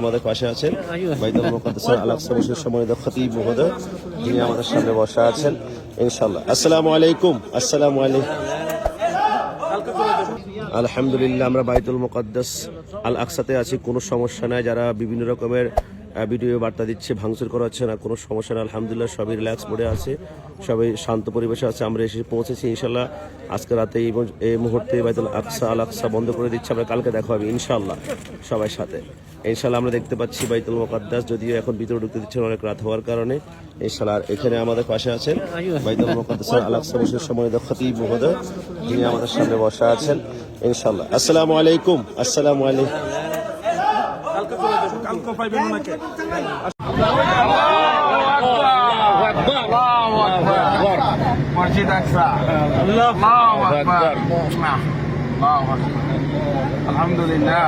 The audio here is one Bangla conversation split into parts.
আমাদের পাশে আছেন। বাইদুল মুকাদ্দাসের আলাকসা মসজিদ সম্মানিত খতিব মহোদয়। যিনি আমাদের সামনে বসা আছেন, ইনশাআল্লাহ। আসসালামু আলাইকুম। আসসালামু আলাইকুম। আলহামদুলিল্লাহ, আমরা বাইতুল মুকাদ্দাস আল আকসাতে আছি। কোনো সমস্যা নাই। যারা বিভিন্ন রকমের ভিডিও বার্তা দিচ্ছে, ভাঙচুর করা হচ্ছে না, কোনো সমস্যা না। আলহামদুলিল্লাহ সবই রিল্যাক্স মোডে আছে, সবাই শান্ত পরিবেশে আছে, আমরা এসে পৌঁছেছি ইনশাল্লাহ। আজকে রাতে এই মুহূর্তে বাইতুল আকসা, আল আকসা বন্ধ করে দিচ্ছে, আমরা কালকে দেখা হবে ইনশাল্লাহ সবাই সাথে। ইনশাল্লাহ আমরা দেখতে পাচ্ছি বাইতুল মোকাদ্দাস, যদিও এখন ভিতরে ঢুকতে দিচ্ছেন অনেক রাত হওয়ার কারণে। ইনশাল্লাহ এখানে আমাদের পাশে আছেন বাইতুল মুকাদ্দাসের আল আকসা মসজিদের সম্মানিত খতিব মহোদয়, যিনি আমাদের সামনে বসা আছেন। ইনশাল্লাহ। আসসালামু আলাইকুম। আসসালামু আলাইকুম। কালকে পাইবেন ওনাকে। আলহামদুলিল্লাহ।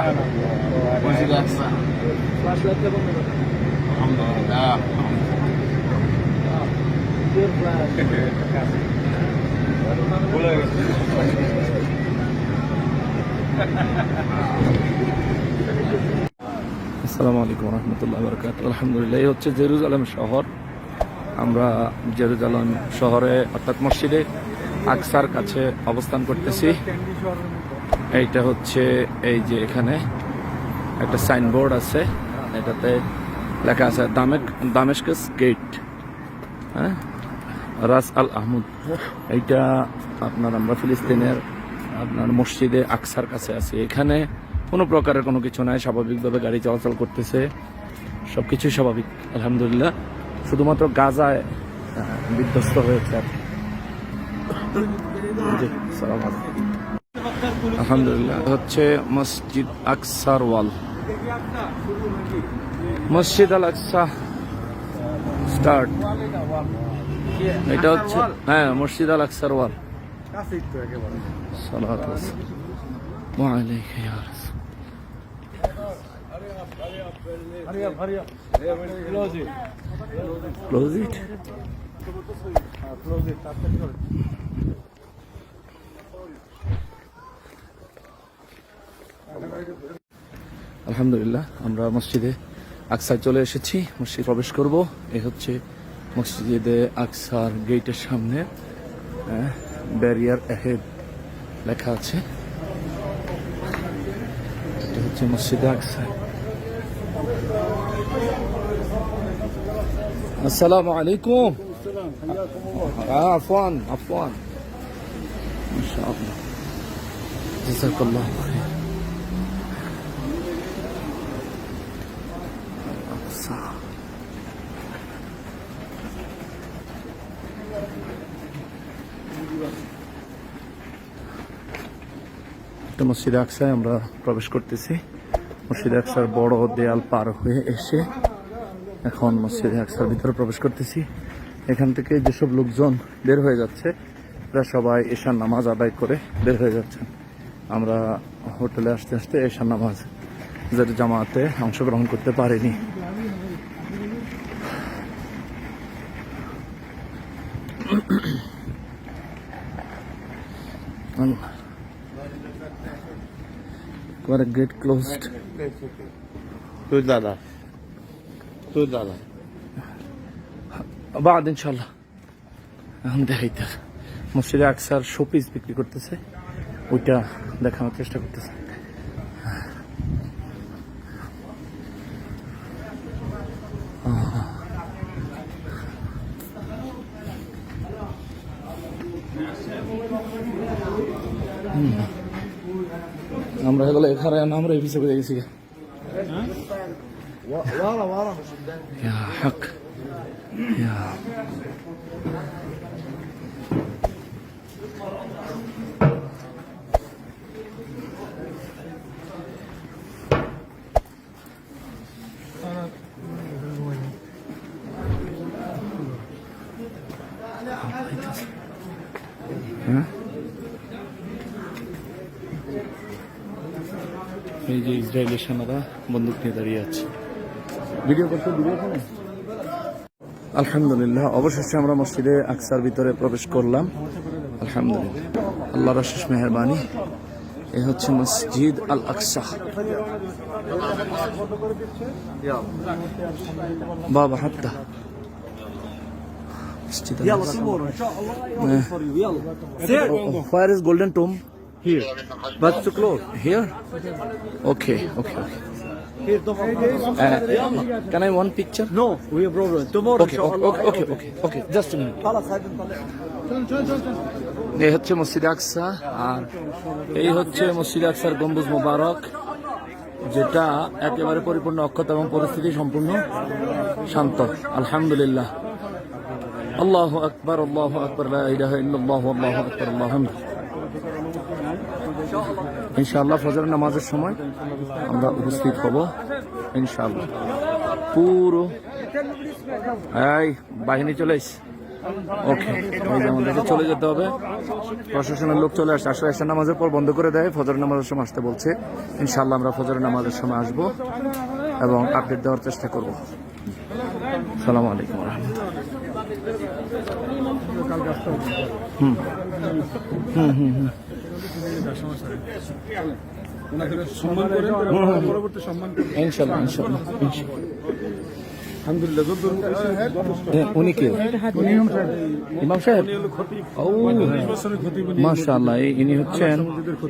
আসসালামু আলাইকুম রহমতুল্লাহ বরকাত আলহামদুলিল্লাহ, এই হচ্ছে জেরুজালেম শহর। আমরা জেরুজালেম শহরে, অর্থাৎ মসজিদে আকসার কাছে অবস্থান করতেছি। এইটা হচ্ছে এই যে এখানে একটা সাইনবোর্ড আছে। এটাতে লেখা আছে দামেক, দামেস্কাস গেট। হ্যাঁ? রাস আল আহমদ। এইটা আপনার আমরা ফিলিস্তিনের, আপনার মসজিদে আকসার কাছে আছি। এখানে কোনো প্রকারের কোনো কিছু নাই, স্বাভাবিকভাবে গাড়ি চলাচল করতেছে। সব কিছুই স্বাভাবিক, আলহামদুলিল্লাহ। শুধুমাত্র গাজায় বিধ্বস্ত হয়েছে। আলহামদুলিল্লাহ, হচ্ছে মসজিদ আকসার ওয়াল। মসজিদ আল আকসা স্টার্ট। এটা হচ্ছে হ্যাঁ মসজিদ আল আকসার ওয়াল। সালাত রাসূল ক্লোজ ইট আলহামদুলিল্লাহ, আমরা মসজিদে আকসায় চলে এসেছি, মসজিদ প্রবেশ করব। এই হচ্ছে মসজিদে আকসার গেটের সামনে ব্যারিয়ার অ্যাহেড লেখা আছে। এটা হচ্ছে মসজিদে আকসা। আসসালামু আলাইকুম آه عفوا عفوا ما شاء الله جزاك الله خير أقصى একটা মসজিদে আকসায় আমরা প্রবেশ করতেছি মসজিদে একসার বড় দেয়াল পার হয়ে এসে এখন মসজিদ আকসার ভিতরে প্রবেশ করতেছি। এখান থেকে যেসব লোকজন বের হয়ে যাচ্ছে এরা সবাই এশার নামাজ আদায় করে বের হয়ে যাচ্ছেন। আমরা হোটেলে আসতে আসতে এশার নামাজ যেটা জামাতে অংশগ্রহণ করতে পারিনি। গেট ক্লোজড তুই দাদা তুই দাদা। বাদ ইনশাল্লাহ। এখন দেখাইতে মসজিদে আকসার শোপিস বিক্রি করতেছে। ওইটা দেখানোর চেষ্টা করতেছে। হুম। namre itu lekar ya bisa begitu sih. এই যে ইসরায়েলি সেনারা বন্দুক নিয়ে দাঁড়িয়ে আছে। ভিডিও করতে ভিডিও আলহামদুলিল্লাহ অবশেষে আমরা মসজিদে আকসার ভিতরে প্রবেশ করলাম। আলহামদুলিল্লাহ। আল্লাহর অশেষ মেহরবানি। এ হচ্ছে মসজিদ আল আকসা বাবা হাত্তা মসজিদ আল আকসা Where is golden tomb? Here. But too close. Here? Okay, okay, okay. Uh, can I one picture? No, we have problem. Tomorrow, Okay, okay, okay, okay, okay, okay. Just a minute. এই হচ্ছে মসজিদ আকসা আর এই হচ্ছে মসজিদ আকসার গম্বুজ মোবারক যেটা একেবারে পরিপূর্ণ অক্ষত এবং পরিস্থিতি সম্পূর্ণ শান্ত আলহামদুলিল্লাহ আল্লাহ আকবর আল্লাহ আকবর আল্লাহু আকবর আল্লাহু ইনশাআল্লাহ ফজর নামাজের সময় আমরা উপস্থিত হব, ইনশাআল্লাহ। পুরো এই, বাহিনী চলে এসছে ওকে আমাদেরকে চলে যেতে হবে। প্রশাসনের লোক চলে আসছে আসলে এসে নামাজের পর বন্ধ করে দেয়। ফজর নামাজের সময় আসতে বলছে। ইনশাআল্লাহ আমরা ফজর নামাজের সময় আসব এবং আপডেট দেওয়ার চেষ্টা করব। সালাম আলাইকুম হুম। হুম হুম হুম। ইনশাল্লাহ ইনশাল্লাহ ইনশাল্লাহ। হ্যাঁ, উনি কে ইমাম সাহেব ও মাশাআল্লাহ এই- ইনি হচ্ছেন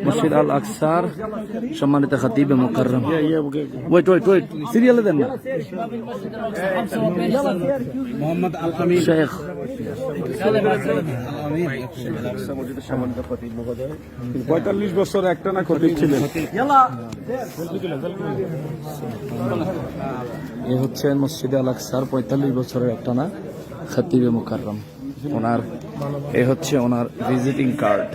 মসজিদ আল আকসার সম্মানিত খাতিব মুকাররম ওয়েট ওয়েট ওয়েট সিরিয়ালে দেন না মোহাম্মদ আল আমিন শেখ পঁয়তাল্লিশ বছর একটা না খতিব ছিলেন এ হচ্ছেন মসজিদ আল আকসার পঁয়তাল্লিশ বছরের একটা না খাতিবে মুকাররম। ওনার এ হচ্ছে ওনার ভিজিটিং কার্ড